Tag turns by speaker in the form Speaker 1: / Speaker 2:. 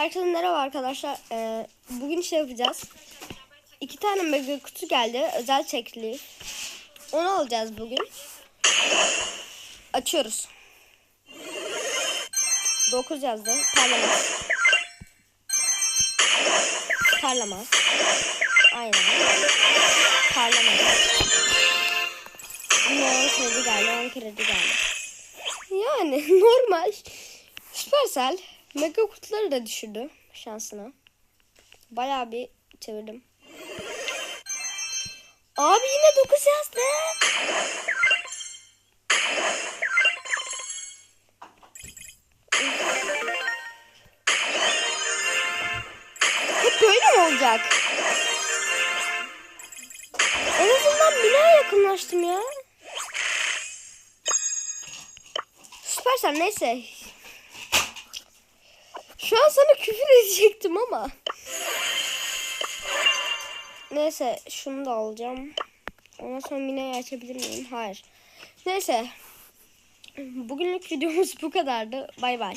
Speaker 1: Herkese merhaba arkadaşlar. Ee, bugün şey yapacağız. İki tane mega kutu geldi. Özel çekili. Onu alacağız bugün. Açıyoruz. 9 yazdı. Parlamaz. Parlamaz. Aynen. Parlamaz. 10 kredi geldi. 10 kredi geldi. Yani normal. Süpersel mega kutuları da düşürdü şansına. Bayağı bir çevirdim. Abi yine 9 yazdı. Hep böyle mi olacak? En azından binaya yakınlaştım ya. Süpersel neyse. Şu an sana küfür edecektim ama. Neyse şunu da alacağım. Ondan sonra Mine'yi açabilir miyim? Hayır. Neyse. Bugünlük videomuz bu kadardı. Bay bay.